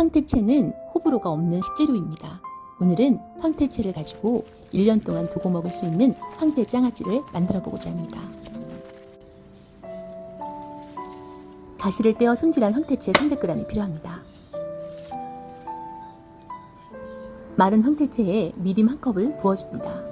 황태채는 호불호가 없는 식재료입니다. 오늘은 황태채를 가지고 1년 동안 두고 먹을 수 있는 황태 장아찌를 만들어 보고자 합니다. 가시를 떼어 손질한 황태채 300g이 필요합니다. 마른 황태채에 미림 한 컵을 부어줍니다.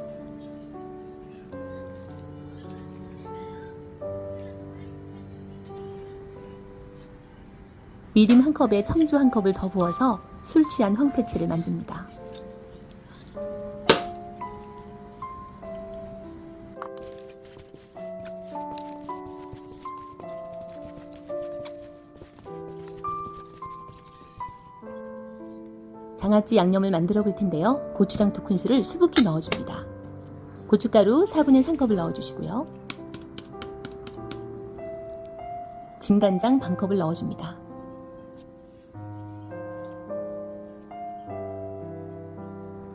미림 한 컵에 청주 한 컵을 더 부어서 술 취한 황태채를 만듭니다. 장아찌 양념을 만들어 볼 텐데요. 고추장 두 큰술을 수북히 넣어줍니다. 고춧가루 4분의 3컵을 넣어주시고요. 진간장 반 컵을 넣어줍니다.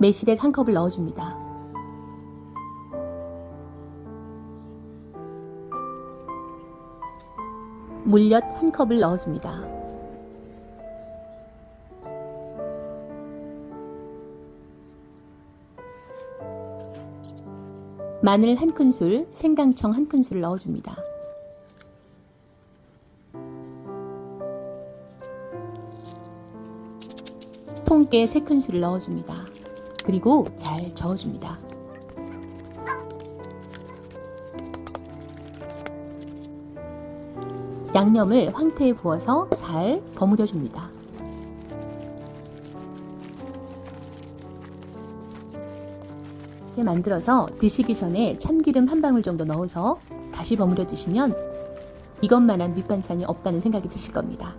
매실액 한 컵을 넣어줍니다. 물엿 한 컵을 넣어줍니다. 마늘 한 큰술, 생강청 한 큰술을 넣어줍니다. 통깨 세 큰술을 넣어줍니다. 그리고 잘 저어줍니다. 양념을 황태에 부어서 잘 버무려 줍니다. 이렇게 만들어서 드시기 전에 참기름 한 방울 정도 넣어서 다시 버무려 주시면 이것만한 밑반찬이 없다는 생각이 드실 겁니다.